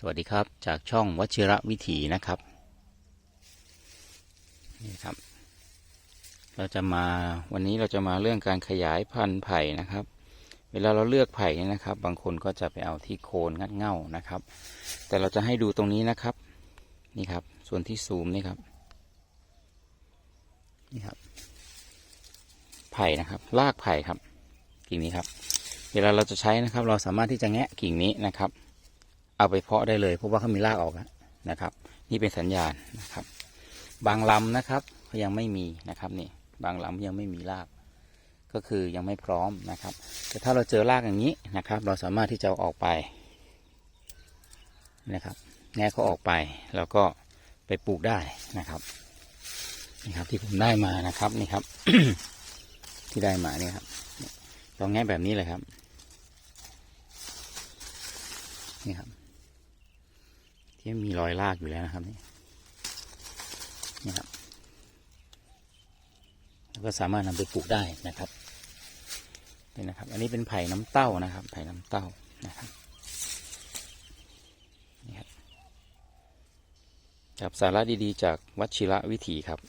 สวัสดีครับจากช่องวชิระวิถีนะครับนี่ครับ เราจะมาวันนี้เราจะมาเรื่องการขยายพันธุ์ไผ่นะครับ เวลาเราเลือกไผ่นี่นะครับ บางคนก็จะไปเอาที่โคนงัดเง่านะครับ แต่เราจะให้ดูตรงนี้นะครับนี่ครับ ส่วนที่ซูมนี่ครับนี่ครับ ไผ่นะครับรากไผ่ครับ กิ่งนี้ครับ เวลาเราจะใช้นะครับ เราสามารถที่จะแงะกิ่งนี้นะครับ เอาไปเพาะได้เลยเพราะว่าเขามีรากออกแล้วนะครับ นี่เป็นสัญญาณนะครับ บางลำนะครับเขายังไม่มีนะครับนี่บางลำยังไม่มีราก ก็คือยังไม่พร้อมนะครับ แต่ถ้าเราเจอรากอย่างนี้นะครับ เราสามารถที่จะเอาออกไปนะครับแงะเขาออกไปแล้วก็ไปปลูกได้นะครับนี่ครับที่ผมได้มานะครับนี่ครับ ที่ได้มาเนี่ยครับลองแงะแบบนี้เลยครับนี่ครับ ที่มีรอยลากอยู่แล้วนะครับนี่นี่ครับแล้วก็สามารถนำไปปลูกได้นะครับนี่นะครับ อันนี้เป็นไผ่น้ำเต้านะครับ ไผ่น้ำเต้านะครับนี่ครับกับสาระดีๆ จากวัชิระวิถีครับ